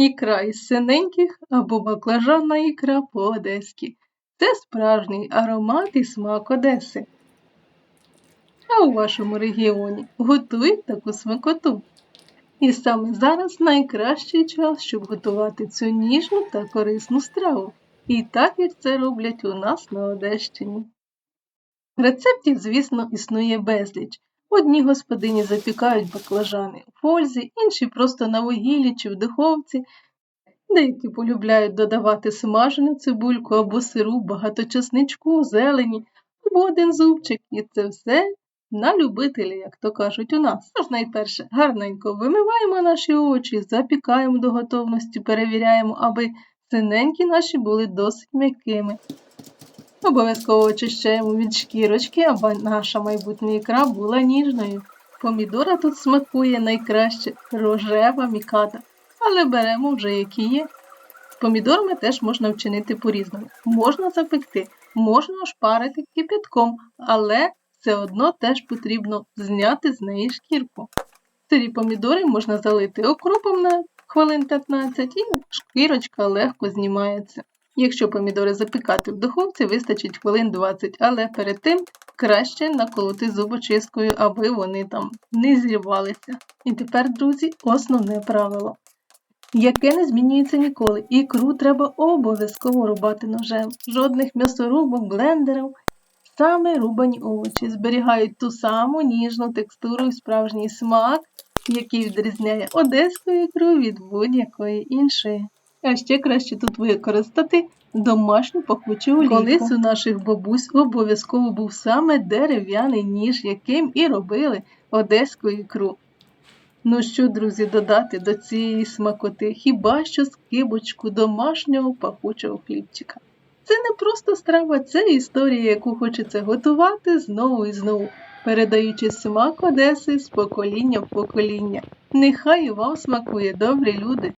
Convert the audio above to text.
Ікра із синеньких або баклажанна ікра по-одеськи. Це справжній аромат і смак Одеси. А у вашому регіоні готують таку смакоту. І саме зараз найкращий час, щоб готувати цю ніжну та корисну страву. І так як це роблять у нас на Одещині. Рецептів, звісно, існує безліч. Одні господині запікають баклажани у фользі, інші просто на вугіллі чи в духовці. Деякі полюбляють додавати смажену цибульку або сиру, багато чесничку, зелені, або один зубчик, і це все на любителі, як то кажуть у нас. Тож найперше гарненько вимиваємо наші очі, запікаємо до готовності, перевіряємо, аби синенькі наші були досить м'якими. Обов'язково очищаємо від шкірочки, аби наша майбутня ікра була ніжною. Помідора тут смакує найкраще рожева мікада, але беремо вже які є. З помідорами теж можна вчинити по-різному. Можна запекти, можна ошпарити кипятком, але все одно теж потрібно зняти з неї шкірку. Сирі помідори можна залити окропом на хвилин 15 і шкірочка легко знімається. Якщо помідори запікати в духовці, вистачить хвилин 20, але перед тим краще наколоти зубочисткою, аби вони там не зірвалися. І тепер, друзі, основне правило, яке не змінюється ніколи. Ікру треба обов'язково рубати ножем. Жодних м'ясорубок, блендерів. Саме рубані овочі зберігають ту саму ніжну текстуру і справжній смак, який відрізняє одеську ікру від будь-якої іншої. А ще краще тут використати домашню пахучу олійку. Колись у наших бабусь обов'язково був саме дерев'яний ніж, яким і робили одеську ікру. Ну що, друзі, додати до цієї смакоти, хіба що скибочку домашнього пахучого хлібчика. Це не просто страва, це історія, яку хочеться готувати знову і знову, передаючи смак Одеси з покоління в покоління. Нехай вам смакує, добрі люди!